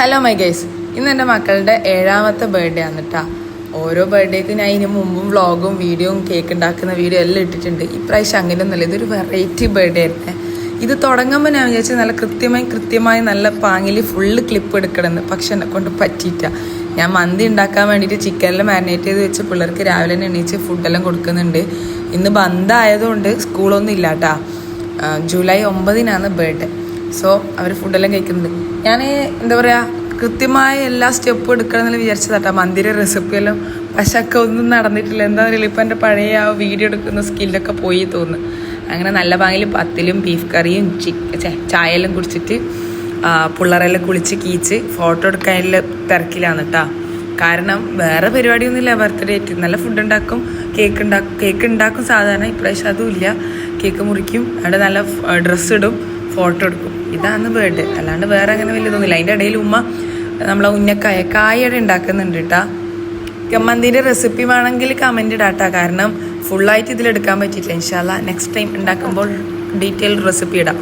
Hello my guys ഇന്ന് എന്റെ മക്കളുടെ ഏഴാമത്തെ ബർത്ത്ഡേ ആണ് കേട്ടോ ഓരോ ബർത്ത്ഡേക്ക് ഞാൻ ഇതിന് മുമ്പും വ്ളോഗും വീഡിയോയും കേക്ക് ഉണ്ടാക്കുന്ന വീഡിയോ എല്ലാം ഇട്ടിട്ടുണ്ട്. ഇപ്രാവശ്യം അങ്ങനെയൊന്നുമില്ല ഇതൊരു വെറൈറ്റി ബർത്ത്ഡേ ആയിരുന്നേ. ഇത് തുടങ്ങുമ്പോൾ ഞാൻ വിചാരിച്ചത് നല്ല കൃത്യമായി കൃത്യമായി നല്ല പാങ്ങിൽ ഫുള്ള് ക്ലിപ്പ് എടുക്കണമെന്ന്. പക്ഷെ എന്നെ കൊണ്ട് പറ്റിയിട്ട ഞാൻ മന്തി ഉണ്ടാക്കാൻ വേണ്ടിയിട്ട് ചിക്കനെല്ലാം മാരിനേറ്റ് ചെയ്ത് വെച്ച് പിള്ളേർക്ക് രാവിലെ തന്നെ എണീച്ച് ഫുഡെല്ലാം കൊടുക്കുന്നുണ്ട്. ഇന്ന് ബന്ദായതുകൊണ്ട് സ്കൂളൊന്നും ഇല്ല കേട്ടോ ജൂലൈ ഒമ്പതിനാണ് ബർത്ത്ഡേ സോ അവർ ഫുഡെല്ലാം കഴിക്കുന്നുണ്ട്. ഞാൻ എന്താ പറയുക കൃത്യമായ എല്ലാ സ്റ്റെപ്പും എടുക്കണം എന്നുള്ള വിചാരിച്ചതാട്ടാ മന്ദിര റെസിപ്പിയെല്ലാം പക്ഷെ ഒക്കെ ഒന്നും നടന്നിട്ടില്ല. എന്താ പറയുക ഇപ്പം എന്റെ പഴയ ആ വീഡിയോ എടുക്കുന്ന സ്കില്ലൊക്കെ പോയി തോന്നുന്നു. അങ്ങനെ നല്ല പാങ്ങിൽ പത്തിലും ബീഫ് കറിയും ചിക്ക ചായയെല്ലാം കുടിച്ചിട്ട് പിള്ളേരെല്ലാം കുളിച്ച് കീച്ച് ഫോട്ടോ എടുക്കാനുള്ള തിരക്കിലാണ് കേട്ടോ കാരണം വേറെ പരിപാടിയൊന്നുമില്ല. ബർത്ത്ഡേ ആയിട്ട് നല്ല ഫുഡ് ഉണ്ടാക്കും. കേക്ക് ഉണ്ടാക്കും കേക്ക് ഉണ്ടാക്കും സാധാരണ. ഇപ്രാവശ്യം അതും ഇല്ല കേക്ക് മുറിക്കും. അവിടെ നല്ല ഡ്രസ്സ് ഇടും. ഫോട്ടോ എടുക്കും. ഇതാണ് ബേർഡ് അല്ലാണ്ട് വേറെ അങ്ങനെ വലിയതൊന്നുമില്ല അതിന്റെ ഇടയിൽ ഉമ്മ നമ്മളെ ഉന്നക്കായ കായയുടെ ഉണ്ടാക്കുന്നുണ്ട് കേട്ടാ ഗമ്മന്തിന്റെ റെസിപ്പി വേണമെങ്കിൽ കമന്റ് ഇടാട്ടാ കാരണം ഫുള്ളായിട്ട് ഇതിലെടുക്കാൻ പറ്റിയിട്ടില്ല. ഇൻഷാല്ല നെക്സ്റ്റ് ടൈം ഉണ്ടാക്കുമ്പോൾ ഡീറ്റെയിൽ റെസിപ്പി ഇടാം.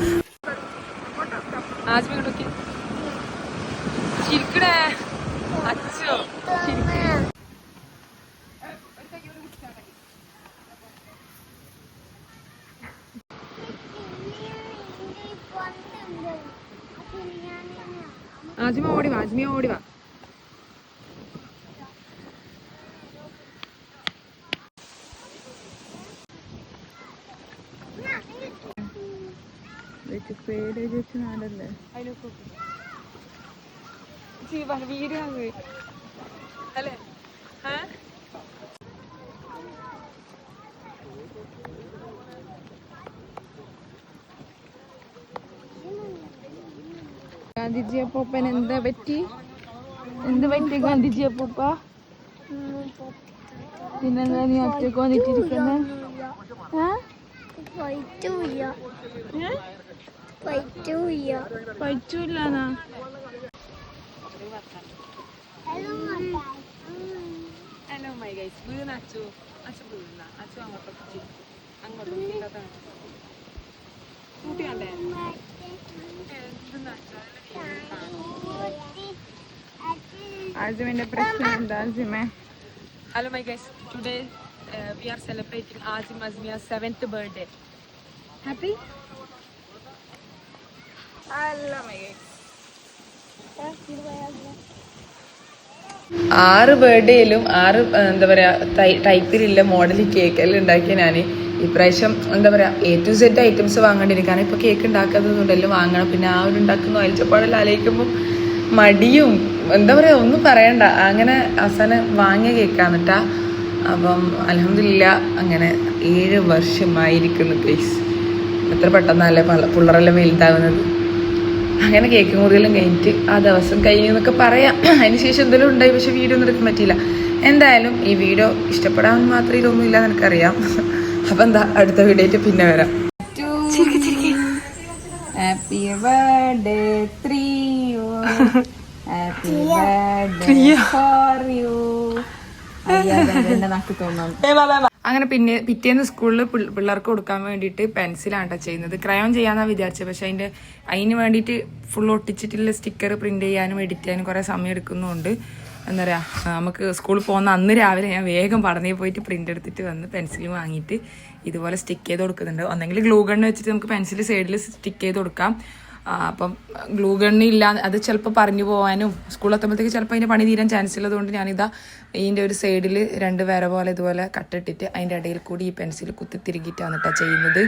ചിരിക്കണേ. അച്ചോ. ആജ്മ ഓടി വാ ആജ്മിയ ഓടി വാ. പേര് നാടല്ലേ? വീടാണ് ഗാന്ധിജി അപ്പൂപ്പൻ എന്താ പറ്റി? എന്ത് പറ്റി ഗാന്ധിജി അപ്പൂപ്പ പിന്നെന്താ നീ ഒറ്റയ്ക്ക് വന്നിട്ടിരിക്കുന്നത് പറ്റൂലാന്നാ ഹലോ മൈ ഗൈസ് വീണ് അച്ചു. അച്ചു വീഴുന്ന അങ്ങോട്ട് അങ്ങോട്ട് കൂട്ടി കണ്ടേ ആസിമിന്റെ പ്രശ്നം എന്താ ആസിമേ hello my guys today we are celebrating Asim Asmiya seventh birthday happy hello my guys ആറ് ബർത്ത്ഡേയിലും ആറ് എന്താ പറയാ ടൈ- ടൈപ്പിലുള്ള മോഡൽ കേക്ക് എല്ലാം ഉണ്ടാക്കിയ ഞാൻ ഇപ്രാവശ്യം എന്താ പറയാ എ ടു സെഡ് ഐറ്റംസ് വാങ്ങേണ്ടിയിരിക്കും കാരണം ഇപ്പൊ കേക്ക് ഉണ്ടാക്കാത്തതുകൊണ്ട് എല്ലാം വാങ്ങണം. പിന്നെ ആ ഒരു ഉണ്ടാക്കുന്ന അയൽച്ചപ്പാടെല്ലാം ആലോചിക്കുമ്പോൾ മടിയും എന്താ പറയാ ഒന്നും പറയണ്ട. അങ്ങനെ അവസാനം വാങ്ങിയ കേക്കാണ് കേട്ടാ അപ്പം അലഹമില്ല അങ്ങനെ ഏഴ് വർഷമായിരിക്കുന്നു കേസ് എത്ര പെട്ടെന്നല്ലേ പള്ള- പിള്ളേരെല്ലാം വലുതാവുന്നത്. അങ്ങനെ കേക്ക് മുറിയെല്ലാം കഴിഞ്ഞിട്ട് ആ ദിവസം കഴിഞ്ഞു എന്നൊക്കെ പറയാം. അതിനുശേഷം എന്തെങ്കിലും ഉണ്ടായി പക്ഷെ വീഡിയോ ഒന്നും എടുക്കാൻ പറ്റിയില്ല. എന്തായാലും ഈ വീഡിയോ ഇഷ്ടപ്പെടാൻ മാത്രമേ ഇതൊന്നുമില്ല എനിക്കറിയാം. അപ്പൊ എന്താ അടുത്ത വീഡിയോയിട്ട് പിന്നെ വരാം. Happy birthday three happy birthday for you അങ്ങനെ പിന്നെ പിറ്റേന്ന് സ്കൂളിൽ പിള്ളേർക്ക് കൊടുക്കാൻ വേണ്ടിയിട്ട് പെൻസിലാണ് കേട്ടോ ചെയ്യുന്നത്. ക്രയോൺ ചെയ്യാന്നാ വിചാരിച്ചത് പക്ഷെ അതിന്റെ അതിന് വേണ്ടിയിട്ട് ഫുൾ ഒട്ടിച്ചിട്ടുള്ള സ്റ്റിക്കർ പ്രിന്റ് ചെയ്യാനും എഡിറ്റ് ചെയ്യാനും കുറെ സമയം എടുക്കുന്നുണ്ട്. എന്താ പറയുക നമുക്ക് സ്കൂളിൽ പോകുന്ന അന്ന് രാവിലെ ഞാൻ വേഗം പഠനയിൽ പോയിട്ട് പ്രിന്റ് എടുത്തിട്ട് വന്ന് പെൻസിൽ വാങ്ങിയിട്ട് ഇതുപോലെ സ്റ്റിക്ക് ചെയ്ത് കൊടുക്കുന്നുണ്ട്. ഒന്നെങ്കിൽ ഗ്ലൂ ഗണ്ണ് വെച്ചിട്ട് നമുക്ക് പെൻസിൽ സൈഡിൽ സ്റ്റിക്ക് ചെയ്ത് കൊടുക്കാം. അപ്പം ഗ്ലൂ ഗണ്ണ് ഇല്ല അത് ചിലപ്പോൾ പറഞ്ഞു പോകാനും സ്കൂളിൽ എത്തുമ്പോഴത്തേക്ക് ചിലപ്പോൾ അതിന്റെ പണി തീരാൻ ചാൻസ് ഉള്ളതുകൊണ്ട് ഞാനിതാ ഇതിന്റെ ഒരു സൈഡിൽ രണ്ട് വേറെ പോലെ ഇതുപോലെ കട്ടിട്ടിട്ട് അതിന്റെ ഇടയിൽ കൂടി ഈ പെൻസിൽ കുത്തി തിരുകിയിട്ടാണ് കേട്ടോ ചെയ്യുന്നത്.